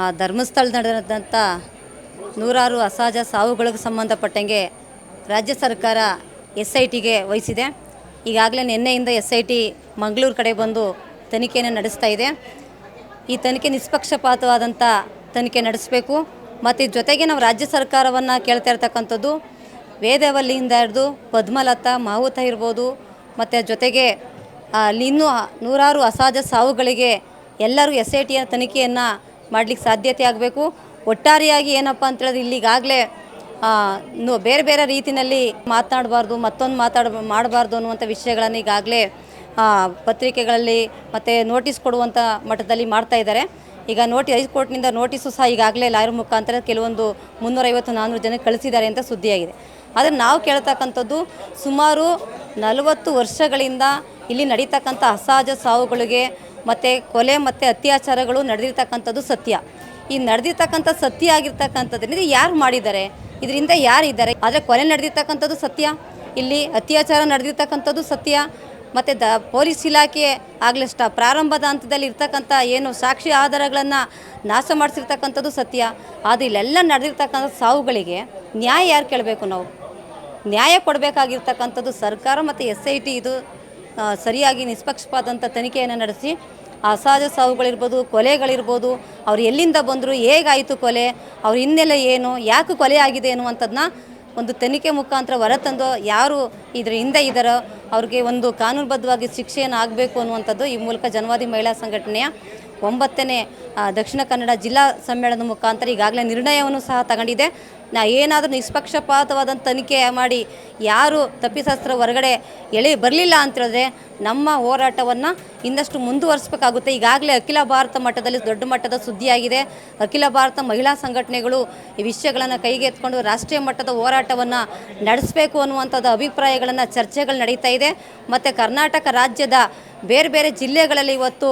ಆ ಧರ್ಮಸ್ಥಳ ನಡೆದಂಥ ನೂರಾರು ಅಸಹಜ ಸಾವುಗಳಿಗೆ ಸಂಬಂಧಪಟ್ಟಂಗೆ ರಾಜ್ಯ ಸರ್ಕಾರ ಎಸ್ ಐ ಟಿಗೆ ವಹಿಸಿದೆ. ಈಗಾಗಲೇ ನಿನ್ನೆಯಿಂದ ಎಸ್ ಐ ಟಿ ಮಂಗಳೂರು ಕಡೆ ಬಂದು ತನಿಖೆಯನ್ನು ನಡೆಸ್ತಾ ಇದೆ. ಈ ತನಿಖೆ ನಿಷ್ಪಕ್ಷಪಾತವಾದಂಥ ತನಿಖೆ ನಡೆಸಬೇಕು. ಮತ್ತು ಜೊತೆಗೆ ನಾವು ರಾಜ್ಯ ಸರ್ಕಾರವನ್ನು ಕೇಳ್ತಾ ಇರ್ತಕ್ಕಂಥದ್ದು ವೇದವಲ್ಲಿಯಿಂದ ಹಿಡಿದು ಪದ್ಮಲತಾ, ಮಾವುತ ಇರ್ಬೋದು, ಮತ್ತು ಜೊತೆಗೆ ಅಲ್ಲಿ ಇನ್ನೂ ನೂರಾರು ಅಸಹಜ ಸಾವುಗಳಿಗೆ ಎಲ್ಲರೂ ಎಸ್ ಐ ಟಿಯ ತನಿಖೆಯನ್ನು ಮಾಡಲಿಕ್ಕೆ ಸಾಧ್ಯತೆ ಆಗಬೇಕು. ಒಟ್ಟಾರೆಯಾಗಿ ಏನಪ್ಪ ಅಂತ ಹೇಳಿದ್ರೆ ಇಲ್ಲಿಗಾಗಲೇ ಬೇರೆ ಬೇರೆ ರೀತಿಯಲ್ಲಿ ಮಾತನಾಡಬಾರ್ದು, ಮತ್ತೊಂದು ಮಾತಾಡ, ಮಾಡಬಾರ್ದು ಅನ್ನುವಂಥ ವಿಷಯಗಳನ್ನು ಈಗಾಗಲೇ ಪತ್ರಿಕೆಗಳಲ್ಲಿ ಮತ್ತು ನೋಟಿಸ್ ಕೊಡುವಂಥ ಮಟ್ಟದಲ್ಲಿ ಮಾಡ್ತಾ ಇದ್ದಾರೆ. ಈಗ ನೋಟಿ ಹೈಕೋರ್ಟ್ನಿಂದ ನೋಟಿಸು ಸಹ ಈಗಾಗಲೇ ಲಾಯರ್ ಮುಖಾಂತರ ಕೆಲವೊಂದು ಮುನ್ನೂರೈವತ್ತು ನಾನ್ನೂರು ಜನ ಕಳಿಸಿದ್ದಾರೆ ಅಂತ ಸುದ್ದಿಯಾಗಿದೆ. ಆದರೆ ನಾವು ಕೇಳ್ತಕ್ಕಂಥದ್ದು ಸುಮಾರು ನಲವತ್ತು ವರ್ಷಗಳಿಂದ ಇಲ್ಲಿ ನಡೀತಕ್ಕಂಥ ಅಸಹಜ ಸಾವುಗಳಿಗೆ ಮತ್ತು ಕೊಲೆ ಮತ್ತು ಅತ್ಯಾಚಾರಗಳು ನಡೆದಿರ್ತಕ್ಕಂಥದ್ದು ಸತ್ಯ. ಈ ನಡೆದಿರ್ತಕ್ಕಂಥ ಸತ್ಯ ಆಗಿರ್ತಕ್ಕಂಥದ್ರಿಂದ ಯಾರು ಮಾಡಿದ್ದಾರೆ? ಇದರಿಂದ ಯಾರಿದ್ದಾರೆ? ಆದರೆ ಕೊಲೆ ನಡೆದಿರ್ತಕ್ಕಂಥದ್ದು ಸತ್ಯ? ಇಲ್ಲಿ ಅತ್ಯಾಚಾರ ನಡೆದಿರ್ತಕ್ಕಂಥದ್ದು ಸತ್ಯ? ಮತ್ತು ದ ಪೊಲೀಸ್ ಇಲಾಖೆ ಆಗ್ಲಿಷ್ಟ ಪ್ರಾರಂಭದ ಹಂತದಲ್ಲಿ ಇರ್ತಕ್ಕಂಥ ಏನು ಸಾಕ್ಷಿ ಆಧಾರಗಳನ್ನು ನಾಶ ಮಾಡಿಸಿರ್ತಕ್ಕಂಥದ್ದು ಸತ್ಯ? ಆದರೆ ಇಲ್ಲೆಲ್ಲ ನಡೆದಿರ್ತಕ್ಕಂಥ ಸಾವುಗಳಿಗೆ ನ್ಯಾಯ ಯಾರು ಕೇಳಬೇಕು ನಾವು? ನ್ಯಾಯ ಕೊಡಬೇಕಾಗಿರ್ತಕ್ಕಂಥದ್ದು ಸರ್ಕಾರ ಮತ್ತು ಎಸ್ ಐ ಟಿ ಇದು ಸರಿಯಾಗಿ ನಿಷ್ಪಕ್ಷಪಾತಂಥ ತನಿಖೆಯನ್ನು ನಡೆಸಿ ಅಸಹಜ ಸಾವುಗಳಿರ್ಬೋದು, ಕೊಲೆಗಳಿರ್ಬೋದು, ಅವ್ರು ಎಲ್ಲಿಂದ ಬಂದರು, ಹೇಗಾಯಿತು ಕೊಲೆ, ಅವ್ರ ಹಿನ್ನೆಲೆ ಏನು, ಯಾಕೆ ಕೊಲೆ ಆಗಿದೆ ಅನ್ನುವಂಥದ್ದನ್ನ ಒಂದು ತನಿಖೆ ಮುಖಾಂತರ ಹೊರತಂದು ಯಾರು ಇದರ ಹಿಂದೆ ಇದ್ದಾರೋ ಅವ್ರಿಗೆ ಒಂದು ಕಾನೂನುಬದ್ಧವಾಗಿ ಶಿಕ್ಷೆಯನ್ನು ಆಗಬೇಕು ಅನ್ನುವಂಥದ್ದು ಈ ಮೂಲಕ ಜನವಾದಿ ಮಹಿಳಾ ಸಂಘಟನೆಯ ಒಂಬತ್ತನೇ ದಕ್ಷಿಣ ಕನ್ನಡ ಜಿಲ್ಲಾ ಸಮ್ಮೇಳನದ ಮುಖಾಂತರ ಈಗಾಗಲೇ ನಿರ್ಣಯವನ್ನು ಸಹ ತಗೊಂಡಿದೆ. ನಾ, ಏನಾದರೂ ನಿಷ್ಪಕ್ಷಪಾತವಾದಂಥ ತನಿಖೆ ಮಾಡಿ ಯಾರು ತಪ್ಪಿಸಸ್ತ್ರ ಹೊರಗಡೆ ಎಳೆ ಬರಲಿಲ್ಲ ಅಂತೇಳಿದ್ರೆ ನಮ್ಮ ಹೋರಾಟವನ್ನು ಇನ್ನಷ್ಟು ಮುಂದುವರಿಸಬೇಕಾಗುತ್ತೆ. ಈಗಾಗಲೇ ಅಖಿಲ ಭಾರತ ಮಟ್ಟದಲ್ಲಿ ದೊಡ್ಡ ಮಟ್ಟದ ಸುದ್ದಿಯಾಗಿದೆ. ಅಖಿಲ ಭಾರತ ಮಹಿಳಾ ಸಂಘಟನೆಗಳು ಈ ವಿಷಯಗಳನ್ನು ಕೈಗೆ ರಾಷ್ಟ್ರೀಯ ಮಟ್ಟದ ಹೋರಾಟವನ್ನು ನಡೆಸಬೇಕು ಅನ್ನುವಂಥದ್ದು ಅಭಿಪ್ರಾಯಗಳನ್ನು ಚರ್ಚೆಗಳು ನಡೀತಾ ಇದೆ. ಮತ್ತು ಕರ್ನಾಟಕ ರಾಜ್ಯದ ಬೇರೆ ಬೇರೆ ಜಿಲ್ಲೆಗಳಲ್ಲಿ ಇವತ್ತು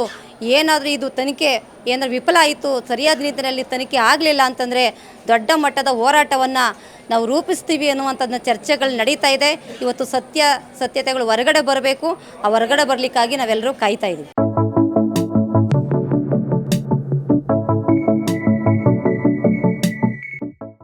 ಏನಾದರೂ ಇದು ತನಿಖೆ ಏನಾದರೂ ವಿಫಲ ಆಯಿತು, ಸರಿಯಾದ ರೀತಿಯಲ್ಲಿ ತನಿಖೆ ಆಗಲಿಲ್ಲ ಅಂತಂದರೆ ದೊಡ್ಡ ಮಟ್ಟದ ಹೋರಾಟವನ್ನು ನಾವು ರೂಪಿಸ್ತೀವಿ ಅನ್ನುವಂಥದ್ದನ್ನ ಚರ್ಚೆಗಳು ನಡೀತಾ ಇದೆ. ಇವತ್ತು ಸತ್ಯ, ಸತ್ಯತೆಗಳು ಹೊರಗಡೆ ಬರಬೇಕು. ಆ ಹೊರಗಡೆ ಬರಲಿಕ್ಕಾಗಿ ನಾವೆಲ್ಲರೂ ಕಾಯ್ತಾ ಇದ್ದೀವಿ.